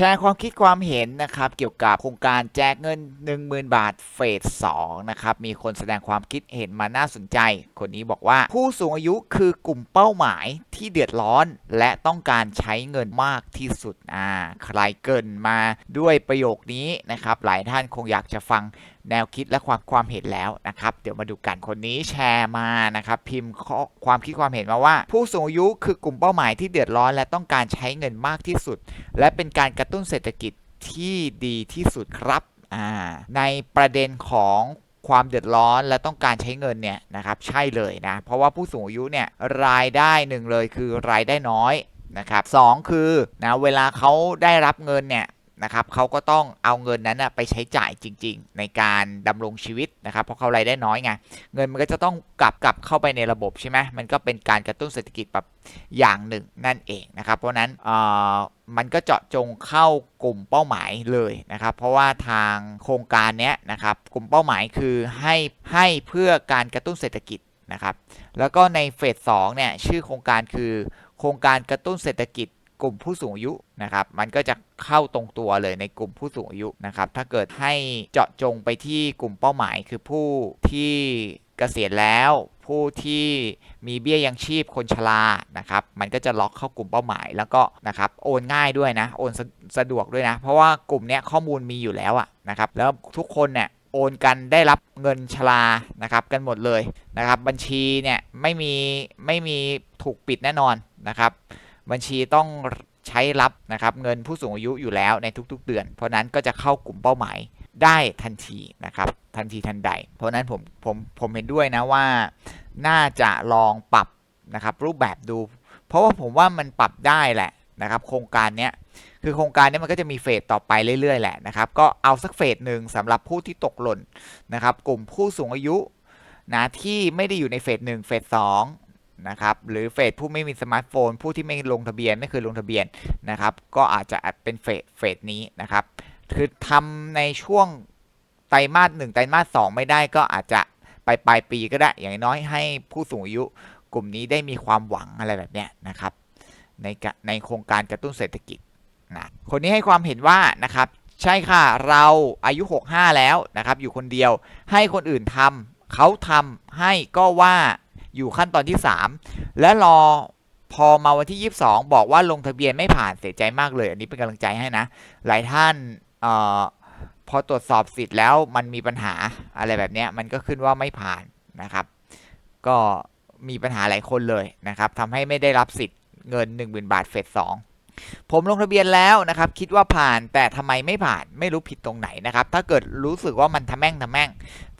แชร์ความคิดความเห็นนะครับเกี่ยวกับโครงการแจกเงิน 10,000 บาทเฟส2นะครับมีคนแสดงความคิดเห็นมาน่าสนใจ คนนี้บอกว่าผู้สูงอายุคือกลุ่มเป้าหมายที่เดือดร้อน และต้องการใช้เงินมากที่สุดอ่าใครเกินมาด้วยประโยคนี้นะครับหลายท่านคงอยากจะฟัง แนวคิดและความความเห็นแล้วนะครับ เดี๋ยวมาดูกันคนนี้แชร์มานะครับพิมพ์ข้อความคิดความเห็นมาว่า ผู้สูงอายุคือกลุ่มเป้าหมายที่เดือดร้อนและต้องการใช้เงินมากที่สุด และเป็นการกระตุ้นเศรษฐกิจที่ดีที่สุดครับในประเด็นของความเดือดร้อนและต้องการใช้เงินเนี่ยนะครับใช่เลยนะ เพราะว่าผู้สูงอายุเนี่ยรายได้หนึ่งเลยคือรายได้น้อยนะครับสองคือนะเวลาเขาได้รับเงินเนี่ย นะครับเขาก็ต้องเอาเงินนั้นไปใช้จ่ายจริง ๆ ในการดำรงชีวิตนะครับ เพราะเขารายได้น้อยไงเงินมันก็จะต้องกลับกลับเข้าไปในระบบใช่ไหมมันก็เป็นการกระตุ้นเศรษฐกิจแบบอย่างหนึ่งนั่นเองนะครับ เพราะนั้นมันก็เจาะจงเข้ากลุ่มเป้าหมายเลยนะครับ เพราะว่าทางโครงการนี้นะครับ กลุ่มเป้าหมายคือให้ให้เพื่อการกระตุ้นเศรษฐกิจนะครับ แล้วก็ในเฟสสองเนี่ยชื่อโครงการคือโครงการกระตุ้นเศรษฐกิจ กลุ่มผู้สูงอายุนะครับ มันก็จะเข้าตรงตัวเลยในกลุ่มผู้สูงอายุนะครับ ถ้าเกิดให้เจาะจงไปที่กลุ่มเป้าหมาย คือผู้ที่เกษียณแล้ว ผู้ที่มีเบี้ยยังชีพคนชรานะครับ มันก็จะล็อกเข้ากลุ่มเป้าหมาย แล้วก็นะครับโอนง่ายด้วยนะ โอนสะสะดวกด้วยนะ เพราะว่ากลุ่มนี้ข้อมูลมีอยู่แล้วอะนะครับ แล้วทุกคนเนี่ยโอนกันได้รับเงินชรานะครับกันหมดเลยนะครับ บัญชีเนี่ยไม่มีไม่มีถูกปิดแน่นอนนะครับ บัญชีต้องใช้รับนะครับเงินผู้สูงอายุอยู่แล้วในทุกๆ เดือน เพราะนั้นก็จะเข้ากลุ่มเป้าหมายได้ทันทีนะครับทันทีทันใด เพราะนั้นผมผมผมเห็นด้วยนะว่าน่าจะลองปรับนะครับรูปแบบดู เพราะว่าผมว่ามันปรับได้แหละนะครับโครงการเนี้ยคือโครงการนี้มันก็จะมีเฟสต่อไปเรื่อยๆแหละนะครับก็เอาสักเฟสหนึ่งสำหรับผู้ที่ตกหล่นนะครับกลุ่มผู้สูงอายุนะที่ไม่ได้อยู่ในเฟสหนึ่งเฟสสอง นะครับหรือเฟสผู้ไม่มีสมาร์ทโฟน ผู้ที่ไม่ลงทะเบียนไม่เคยลงทะเบียนนะครับ ก็อาจจะเป็นเฟสเฟสนี้นะครับ คือทำในช่วงไตรมาสหนึ่งไตรมาสสองไม่ได้ก็อาจจะไปปลายปีก็ได้ อย่างน้อยให้ผู้สูงอายุกลุ่มนี้ได้มีความหวังอะไรแบบเนี้ยนะครับ ในในโครงการกระตุ้นเศรษฐกิจนะคนนี้ให้ความเห็นว่านะครับใช่ค่ะเราอายุ 65 แล้วนะครับ อยู่คนเดียวให้คนอื่นทำเขาทำให้ก็ว่า อยู่ขั้นตอนที่ 3 และรอพอมาวันที่ 22 บอกว่าลงทะเบียนไม่ผ่านเสียใจมากเลย อันนี้เป็นกำลังใจให้นะ หลายท่านออพอตรวจสอบสิทธิ์แล้วมันมีปัญหาอะไรแบบนี้มันก็ขึ้นว่าไม่ผ่านนะครับ ก็มีปัญหาหลายคนเลยนะครับทำให้ไม่ได้รับสิทธิ์เงิน 10,000 บาทเฟสสองผมลงทะเบียนแล้วนะครับ คิดว่าผ่านแต่ทำไมไม่ผ่านไม่รู้ผิดตรงไหนนะครับ ถ้าเกิดรู้สึกว่ามันทำแม่งทำแม่ง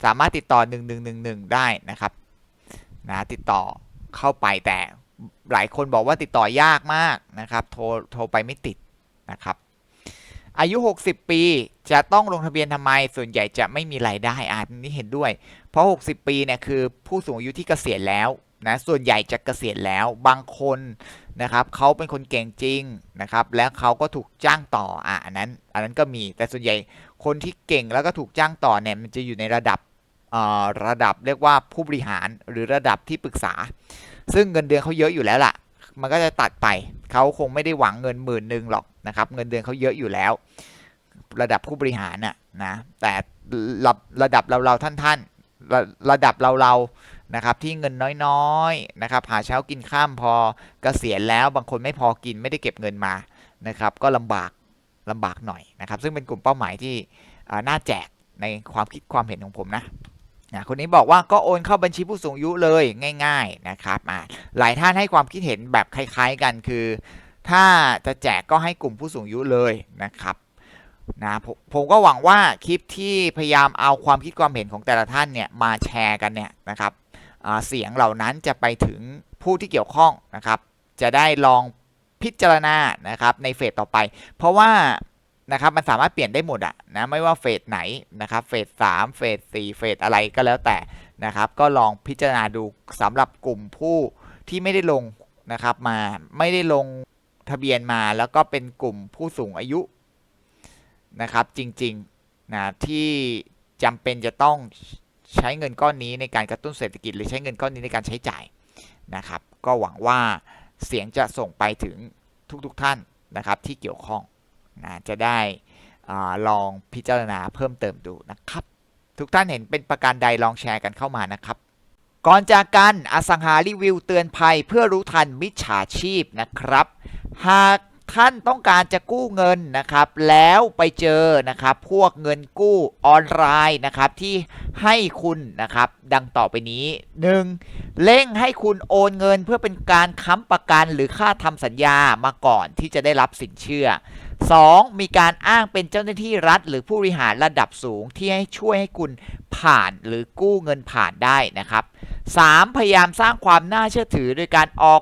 สามารถติดต่อ 1111 ได้นะครับ นะติดต่อเข้าไปแต่หลายคนบอกว่าติดต่อยากมากนะครับ โทรโทรไปไม่ติดนะครับ อายุ 60 ปีจะต้องลงทะเบียนทำไม ส่วนใหญ่จะไม่มีรายได้อ่านนี้เห็นด้วย เพราะ 60 ปีเนี่ยคือผู้สูงอายุที่เกษียณแล้วนะส่วนใหญ่จะเกษียณแล้วบางคนนะครับเขาเป็นคนเก่งจริงนะครับ แล้วเขาก็ถูกจ้างต่ออะอันนั้น อันนั้นก็มีแต่ส่วนใหญ่คนที่เก่งแล้วก็ถูกจ้างต่อเนี่ยมันจะอยู่ในระดับ ระดับเรียกว่าผู้บริหารหรือระดับที่ปรึกษา ซึ่งเงินเดือนเขาเยอะอยู่แล้วล่ะ มันก็จะตัดไปเขาคงไม่ได้หวังเงินหมื่นหนึ่งหรอกนะครับ เงินเดือนเขาเยอะอยู่แล้ว ระดับผู้บริหารน่ะนะแต่ระระดับเราเราท่านท่านระระดับเราเรานะครับที่เงินน้อยๆนะครับหาเช้ากินข้ามพอเกษียณแล้วบางคนไม่พอกินไม่ได้เก็บเงินมานะครับ ก็ลำบากลำบากหน่อยนะครับ ซึ่งเป็นกลุ่มเป้าหมายที่น่าแจกในความคิดความเห็นของผมนะ นะคนนี้บอกว่าก็โอนเข้าบัญชีผู้สูงอายุเลยง่าย ๆนะครับอ่าหลายท่านให้ความคิดเห็นแบบคล้ายๆกันคือ ถ้าจะแจกก็ให้กลุ่มผู้สูงอายุเลยนะครับนะผมผมก็หวังว่าคลิปที่พยายามเอาความคิดความเห็นของแต่ละท่านเนี่ยมาแชร์กันเนี่ยนะครับเสียงเหล่านั้นจะไปถึงผู้ที่เกี่ยวข้องนะครับ จะได้ลองพิจารณานะครับในเฟสต่อไป เพราะว่า นะครับมันสามารถเปลี่ยนได้หมดอะนะไม่ว่าเฟสไหนนะครับเฟสสามเฟสสี่เฟสอะไรก็แล้วแต่นะครับ ก็ลองพิจารณาดูสำหรับกลุ่มผู้ที่ไม่ได้ลงนะครับมาไม่ได้ลงทะเบียนมาแล้วก็เป็นกลุ่มผู้สูงอายุนะครับจริงๆนะที่จำเป็นจะต้องใช้เงินก้อนนี้ในการกระตุ้นเศรษฐกิจ หรือใช้เงินก้อนนี้ในการใช้จ่ายนะครับ ก็หวังว่าเสียงจะส่งไปถึงทุกๆทท่านนะครับที่เกี่ยวข้อง นะจะได้อลองพิจารณาเพิ่มเติมดูนะครับ ทุกท่านเห็นเป็นประการใดลองแชร์กันเข้ามานะครับ ก่อนจากกันอสังหารีวิวเตือนภัยเพื่อรู้ทันมิจฉาชีพนะครับ หากท่านต้องการจะกู้เงินนะครับ แล้วไปเจอนะครับ พวกเงินกู้ออนไลน์นะครับที่ให้คุณนะครับ ดังต่อไปนี้ 1. เร่งให้คุณโอนเงินเพื่อเป็นการค้ำประกันหรือค่าทำสัญญามาก่อนที่จะได้รับสินเชื่อ 2. มีการอ้างเป็นเจ้าหน้าที่รัฐ หรือผู้บริหารระดับสูงที่ให้ช่วยให้คุณผ่านหรือกู้เงินผ่านได้นะครับ 3. พยายามสร้างความน่าเชื่อถือโดยการออก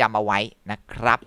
จำเอาไว้นะครับ